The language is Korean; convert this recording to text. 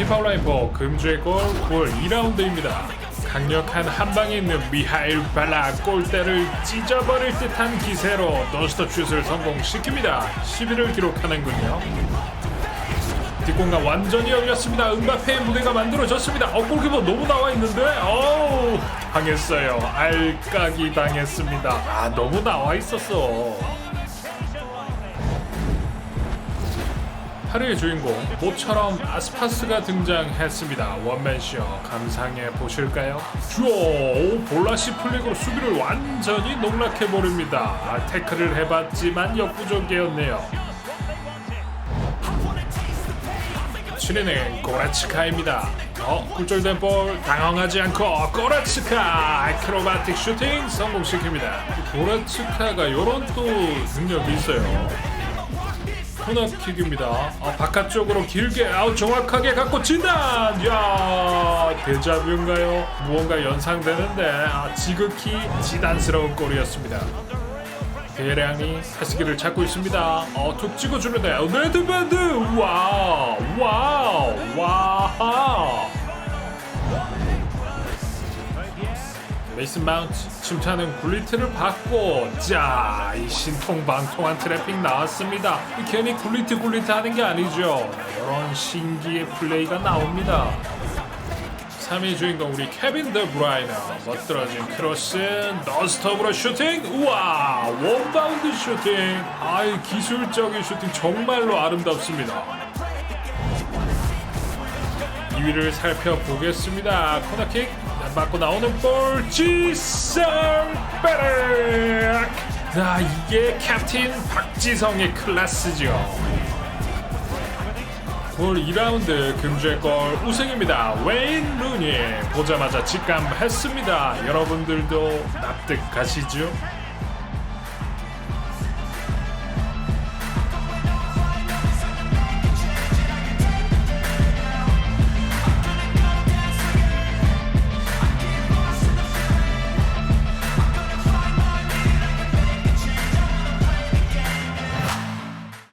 피파울라이버 금주의 골 9월 2라운드입니다. 강력한 한방에 있는 미하일 발라 골대를 찢어버릴 듯한 기세로 노스톱 슛을 성공시킵니다. 11을 기록하는군요. 뒷공간 완전히 열렸습니다. 은바페의 무대가 만들어졌습니다. 어, 골키퍼 너무 나와 있는데? 어우, 당했어요. 알까기 당했습니다. 아, 너무 나와 있었어. 8일 주인공 모처럼 아스파스가 등장했습니다. 원맨쇼 감상해 보실까요? 쭈어 오, 볼라시 플릭으로 수비를 완전히 농락해 버립니다. 아, 태클을 해봤지만 역부족이었네요. 추리는 고라츠카입니다. 어, 굴절된 볼 당황하지 않고 고라츠카 아크로바틱 슈팅 성공시킵니다. 고라츠카가 이런 또 능력이 있어요. 코너킥입니다. 아, 바깥쪽으로 길게 아웃 정확하게 갖고 진단. 야 대자뷰인가요? 무언가 연상되는데 아, 지극히 지단스러운 골이었습니다. 대량이 패스기를 찾고 있습니다. 어, 툭 찍어주는데 레드밴드 와 메이슨 마운트 침투하는 굴리트를 받고 자, 이 신통방통한 트래핑 나왔습니다. 이 괜히 굴리트 굴리트 하는 게 아니죠. 이런 신기의 플레이가 나옵니다. 3위 주인공 우리 케빈 더 브라이너 멋들어진 크로스 너스톱으로 슈팅 우와 원바운드 슈팅 아이 기술적인 슈팅 정말로 아름답습니다 2위를 살펴보겠습니다 코너킥 맞고 나오는 볼 지성 베렉 자 이게 캡틴 박지성의 클래스죠 9월 2라운드 금주의 골 우승입니다. 웨인 루니 보자마자 직감했습니다. 여러분들도 납득하시죠?